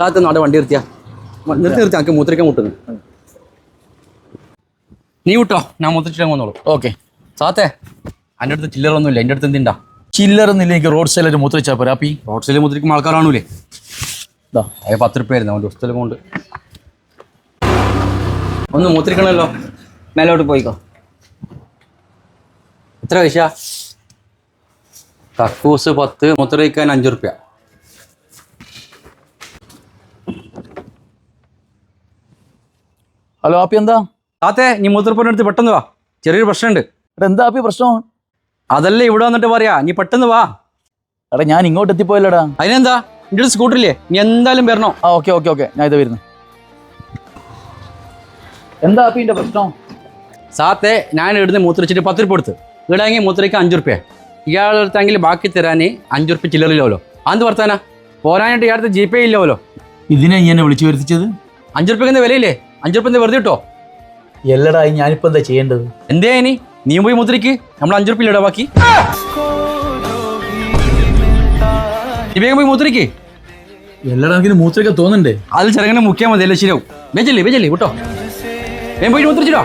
താത്ത നാടെ വണ്ടി നിർത്തിയാ. നിർത്തി നിർത്തി എനിക്ക് മൂത്രിക്കാൻ മുട്ടുന്നു. നീ വിട്ടോ ഞാൻ മൂത്രിച്ചിട്ട് വന്നോളൂ. ഓക്കെ സാത്തേ എന്റെ അടുത്ത് ചില്ലറൊന്നുമില്ല എന്റെ അടുത്ത് എന്തിണ്ടാ? ചില്ലറൊന്നുമില്ല എനിക്ക് റോഡ് സൈഡിൽ മൂത്രിച്ചാൽ പോരാ. അപ്പി? റോഡ് സൈഡിൽ മൂത്രിക്കുമ്പോൾ ആൾക്കാരാണൂലേ ഇതാ അത് പത്ത് റുപ്യ ആയിരുന്നു അവന്റെ പുസ്തകം കൊണ്ട്. ഒന്ന് മൂത്രിക്കണമല്ലോ മേലോട്ട് പോയിക്കോ. എത്ര പൈസ? കക്കൂസ് പത്ത് മൂത്രയിക്കാൻ അഞ്ച് റുപ്യ ഹലോ ആപ്പി എന്താ? താത്തേ നീ മൂത്രപ്പൂരിന്റെ അടുത്ത് പെട്ടെന്ന് വാ. ചെറിയൊരു പ്രശ്നമുണ്ട്. എടാ എന്താ ആപ്പി പ്രശ്നം? അതല്ലേ ഇവിടെ വന്നിട്ട് പറയാ. നീ പെട്ടെന്ന് വാ. എടാ ഞാൻ ഇങ്ങോട്ട് എത്തിപ്പോയല്ലോടാ. അതിനെന്താ? എന്റെ അടുത്ത് സ്കൂട്ടറില്ലേ? നീ എന്തായാലും വരണോ? ആ ഓക്കെ ഓക്കെ ഓക്കെ. ഞാൻ ഇത് വരുന്നു. എന്താ ആപ്പി എന്റെ പ്രശ്നം? സാത്തെ ഞാൻ ഇവിടുന്ന് മൂത്രിച്ചിട്ട് പത്ത് രൂപ കൊടുത്ത്. ഇവിടെയെങ്കിൽ മൂത്രയ്ക്ക് അഞ്ച് റുപ്യ ഇയാളെടുത്തെങ്കിൽ ബാക്കി തരാൻ അഞ്ച് റുപ്യ ചില്ലറില്ലല്ലോ അത് വർത്താനാ പോരാനായിട്ട് ഇയാളുടെ ജി പേ ഇല്ലല്ലോ ഇതിനെ ഞാൻ വിളിച്ചു വരുത്തിച്ചത്? അഞ്ച് റുപ്യക്ക് വിലയില്ലേ? അഞ്ചു വെറുതെ കിട്ടോ എല്ലടായി ഞാനിപ്പോ എന്താ ചെയ്യേണ്ടത്? എന്തേ ഇനി? നീ പോയി മുദ്രക്ക് നമ്മൾ അഞ്ചു റുപ്യ ഇല്ലടാ ബാക്കി പോയി മുദ്രക്ക് എല്ലടാ എനിക്ക് മൂത്രയൊക്കെ തോന്നണ്ടേ അതിൽ ചെറുങ്ങനെ മുക്കിയാൽ മതി അല്ലേ ശരിയാവും. വേജല്ലേ വേജല്ലേ വിട്ടോ. വേഗം പോയി മുദ്രിച്ചിട്ടോ